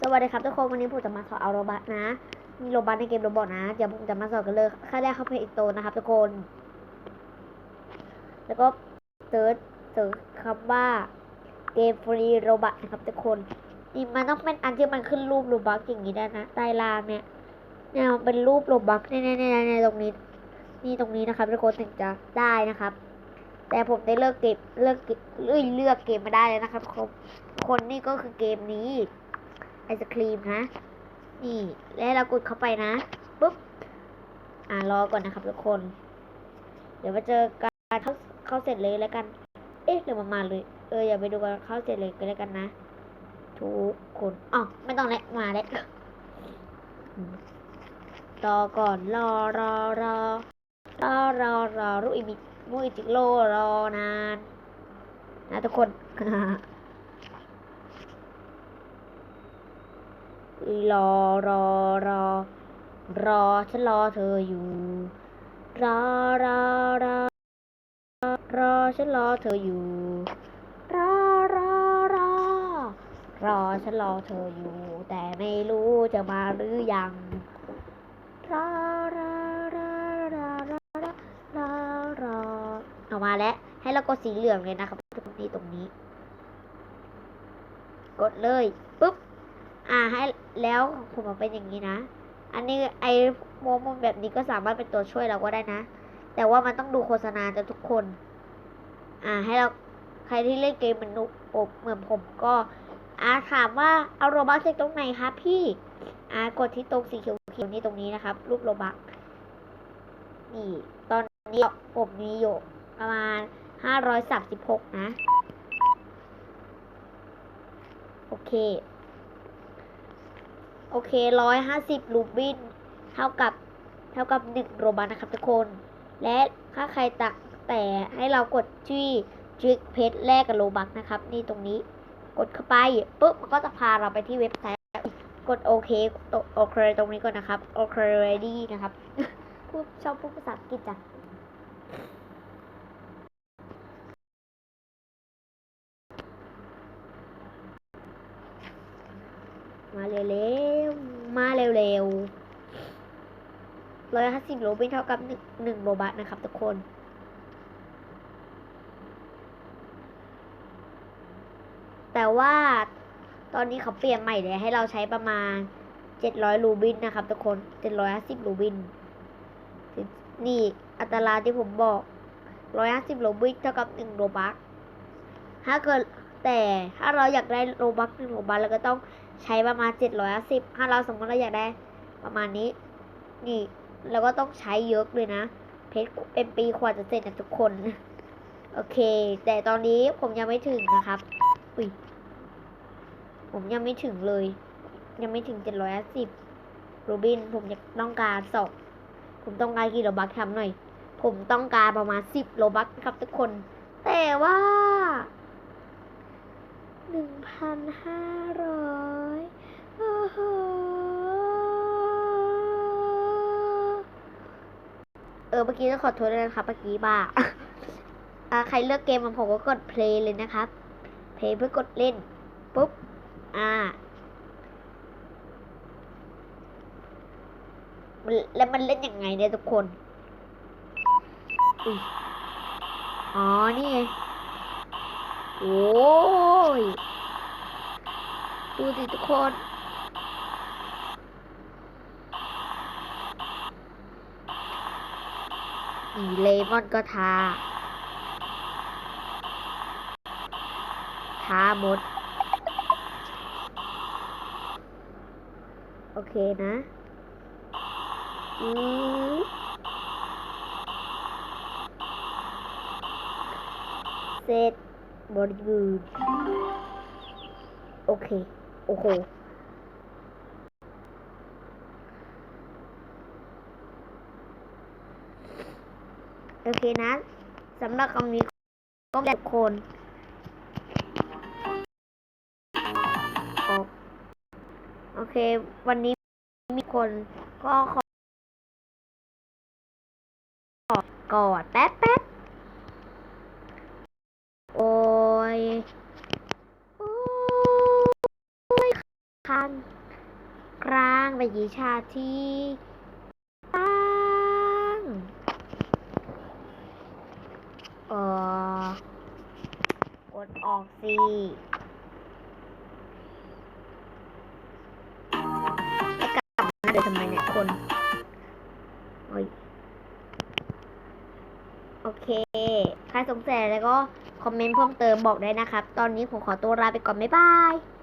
สวัสดีครับทุกคนวันนี้ผมจะมาสอนเอาโรบัตนะมีโรบัตในเกมโรบอทนะเดี๋ยวผมจะมาสอนกันเลยขั้นแรกเข้าเพจอินโตนะครับทุกคน แล้วก็เซิร์ชเซิร์ชคำว่าเกมฟรีโรบัตนะครับทุกคนนี่มันต้องเป็นอันที่มันขึ้นรูปโรบักอย่างนี้ได้นะใต้ล่างเนี่ยเนี่ยมันเป็นรูปโรบักเนี่ยเนี่ยเนี่ยเนี่ยตรงนี้ นี่ตรงนี้นะครับทุกคนถึงจะได้นะครับ แต่ผมได้เลือกเกมเลือกเกมเลือกเลือกเกมมาได้แล้วนะครับทุกคน คนนี่ก็คือเกมนี้ไอศครีมนะ นี่ แล้วเรากดเข้าไปนะปุ๊บ อ่ารอก่อนนะครับทุกคน เดี๋ยวมาเจอการเข้าเข้าเสร็จเลยแล้วกัน เอ๊ะเดี๋ยวมามาเลย เอออย่าไปดูกันเข้าเสร็จเลยก็แล้วกันนะ ทุกคนอ๋อไม่ต้องแล้วมาแล้วรอก่อนรอรอรอรอรอรอรุอิมิมุอิจิโรรอนาน นะทุกคน รอรอรอ รอฉันรอเธออยู่ รอรอรอรอฉันรอเธออยู่ รอรอรอ รอฉันรอเธออยู่ แต่ไม่รู้จะมาหรือยัง รอรอรอรอรอรอรอออกมาแล้วให้เรากดสีเหลืองเลยนะครับตรงนี้ตรงนี้ กดเลย อ่าให้แล้วผมมันเป็นอย่างนี้นะ อันนี้ไอ้โมมนแบบนี้ก็สามารถเป็นตัวช่วยเราก็ได้นะ แต่ว่ามันต้องดูโฆษณาจะทุกคน อ่า ให้เราใครที่เล่นเกมมันนุอบเหมือนผมก็อ่าถามว่าเอาโรบักจากตรงไหนคะพี่อ่ากดที่ตรงสีเขียวๆนี่ตรงนี้นะครับ รูปโรบักนี่ ตอนนี้ผมมีอยู่ประมาณห้าร้อยสามสิบหกนะ โอเค โอเคร้อยห้าสิบลูบินเท่ากับเท่ากับหนึ่งโรบัตนะครับทุกคน และถ้าใครตักแต่ให้เรากดที่ทริกเพจแรกกับโลบักนะครับ นี่ตรงนี้กดเข้าไปปุ๊บมันก็จะพาเราไปที่เว็บไซต์ กดโอเคโอเคตรงนี้ก่อนนะครับโอเค ready นะครับพูดชอบพูดภาษาอังกฤษจังมาเร็ว มาเร็วๆร้อยห้าสิบโลบินเท่ากับหนึ่งหนึ่งโลบัตนะครับทุกคนแต่ว่าตอนนี้เขาเปลี่ยนใหม่เลยให้เราใช้ประมาณเจ็ดร้อยลูบินนะครับทุกคนเจ็ดร้อยห้าสิบลูบิน นี่อัตราที่ผมบอกร้อยห้าสิบโลบินเท่ากับหนึ่งโลบัคถ้าเกิดแต่ถ้าเราอยากได้โลบัคหนึ่งโลบัคเราก็ต้อง ใช้ประมาณเจ็ดร้อยห้าสิบถ้าเราสมมติเราอยากได้ประมาณนี้ นี่เราก็ต้องใช้เยอะเลยนะ เพชรเป็นปีกว่าจะเสร็จนะทุกคน โอเค แต่ตอนนี้ผมยังไม่ถึงนะครับ อุ้ย ผมยังไม่ถึงเลย ยังไม่ถึงเจ็ดร้อยสิบโรบิน ผมอยากต้องการสองผมต้องการกี่โลบักทำหน่อย ผมต้องการประมาณสิบโลบักครับทุกคน แต่ว่าหนึ่งพันห้าร้อย เออเมื่อกี้ต้องขอโทษด้วยนะครับเมื่อกี้บ้าใครเลือกเกมมันผมก็กดเพลย์เลยนะครับ เพลย์เพื่อกดเล่น ปุ๊บ อ่า แล้วมันเล่นยังไงเนี่ยทุกคนอยอ๋อ นี่ไง โอ้ย ดูสิทุกคน นี่เลมอนก็ทา ทาหมด โอเคนะอืมเสร็จบริบูรณ์โอเค โอ้โห โอเคนะสำหรับคำนี้ก็แบบคนโอเค วันนี้มีคนก็ขอกอดแป๊บแป๊บโอ้ยข้างกลางไปยีชาที่ตั้งเออ กดออกสิกลับมาเดี๋ยวทำไมเนี่ยคน โอ้ย โอเค ใครสงสัยแล้วก็คอมเมนต์เพิ่มเติมบอกได้นะครับ ตอนนี้ผมขอตัวลาไปก่อน บ๊ายบาย